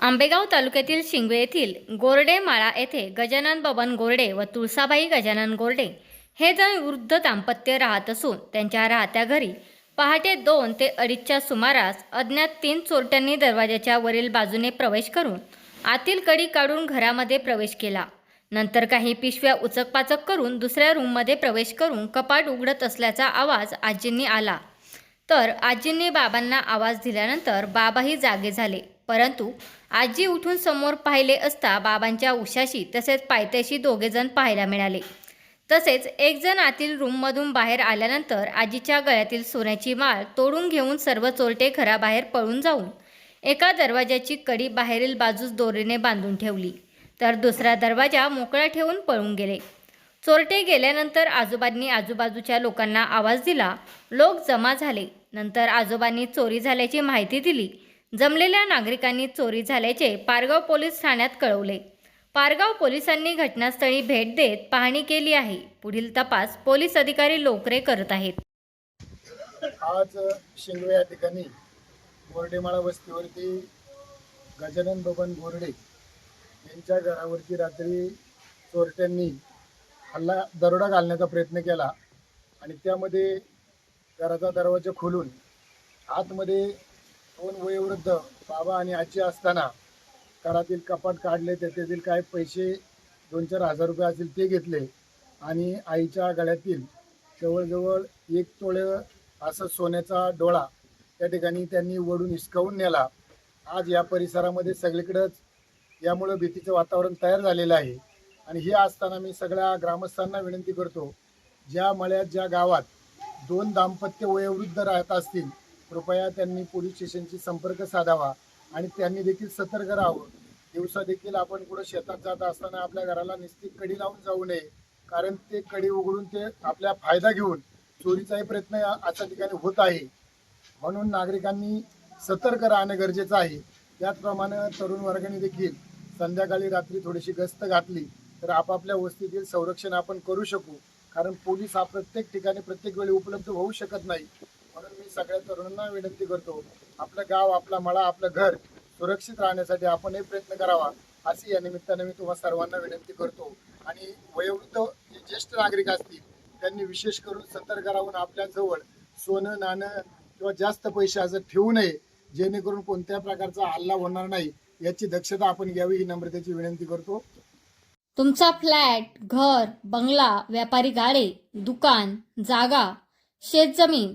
आंबेगाव तालुक्यातील शिंगवे येथील गोरडे माळा येथे गजानन बबन गोरडे व तुळसाबाई गजानन गोरडे हे जण वृद्ध दाम्पत्य राहत असून त्यांच्या राहत्या घरी पहाटे दोन ते अडीचच्या सुमारास अज्ञात तीन चोरट्यांनी दरवाजाच्या वरील बाजूने प्रवेश करून आतील कडी काढून घरामध्ये प्रवेश केला. नंतर काही पिशव्या उचकपाचक करून दुसऱ्या रूममध्ये प्रवेश करून कपाट उघडत असल्याचा आवाज आजींनी आला. तर आजींनी बाबांना आवाज दिल्यानंतर बाबाही जागे झाले. परंतु आजी उठून समोर पाहिले असता बाबांच्या उशाशी तसेच पायथ्याशी दोघेजण पाहायला मिळाले. तसेच एकजण आतील रूममधून बाहेर आल्यानंतर आजीच्या गळ्यातील सोन्याची माळ तोडून घेऊन सर्व चोरटे घराबाहेर पळून जाऊन एका दरवाजाची कडी बाहेरील बाजूस दोरीने बांधून ठेवली. तर दुसरा दरवाजा मोकळा ठेवून पळून गेले. चोरटे गेल्यानंतर आजोबांनी आजूबाजूच्या लोकांना आवाज दिला. लोक जमा झाले. नंतर आजोबांनी चोरी झाल्याची माहिती दिली. जमलेल्या नागरिकांनी चोरी झाल्याचे पारगाव पोलीस ठाण्यात कळवले. पारगाव पोलिसांनी घटनास्थळी भेट देत पाहणी केली आहे. पुढील तपास पोलीस अधिकारी लोकरे करत आहेत. आज शिंगवे या ठिकाणी बोर्डेमाळा वस्तीवरती गजानन बबन बोर्डे यांच्या घरावरती रात्री चोरट्यांनी हल्ला दरोडा घालण्याचा प्रयत्न केला आणि त्यामध्ये घराचा दरवाजा खोलून आतमध्ये दोन वयोवृद्ध बाबा आणि आजी असताना घरातील कपाट काढले त्याच्यातील काय पैसे दोन चार हजार रुपये असतील ते घेतले आणि आईच्या गळ्यातील जवळजवळ एक तोळे असं सोन्याचा डोळा त्या ठिकाणी त्यांनी वडून हिसकावून नेला. आज या परिसरामध्ये सगळीकडंच यामुळं भीतीचं वातावरण तयार झालेलं आहे. आणि हे असताना मी सगळ्या ग्रामस्थांना विनंती करतो ज्या मळ्यात ज्या गावात दोन दाम्पत्य वयोवृद्ध राहत असतील कृपया त्यांनी पोलीस स्टेशनशी संपर्क साधावा आणि त्यांनी देखील सतर्क राहावं. दिवसा देखील आपण कुठं शेतात जात असताना आपल्या घराला निश्चित कडी लावून जाऊ नये कारण ते कडी उघडून ते आपला फायदा घेऊन चोरीचाही प्रयत्न अशा ठिकाणी होत आहे. म्हणून नागरिकांनी सतर्क राहणं गरजेचं आहे. त्याचप्रमाणे तरुण वर्गाने देखील संध्याकाळी रात्री थोडीशी गस्त घातली तर आपापल्या वस्तीतील संरक्षण आपण करू शकू कारण पोलीस हा प्रत्येक ठिकाणी प्रत्येक वेळी उपलब्ध होऊ शकत नाही. सगळ्या तरुणांना विनंती करतो आपलं गाव आपला मळा आपलं घर सुरक्षित राहण्यासाठी आपण हे प्रयत्न करावा अशी या निमित्ताने मी तुम्हाला सर्वांना विनंती करतो. आणि वयोवृद्ध जे ज्येष्ठ नागरिक असतील त्यांनी विशेष करून सतर्क राहून आपल्या जवळ सोनं नाणं किंवा जास्त पैसे असं ठेवू नये जेणेकरून कोणत्या प्रकारचा हल्ला होणार नाही याची दक्षता आपण घ्यावी ही नम्रतेची विनंती करतो. तुमचा फ्लॅट घर बंगला व्यापारी गाडे दुकान जागा शेतजमीन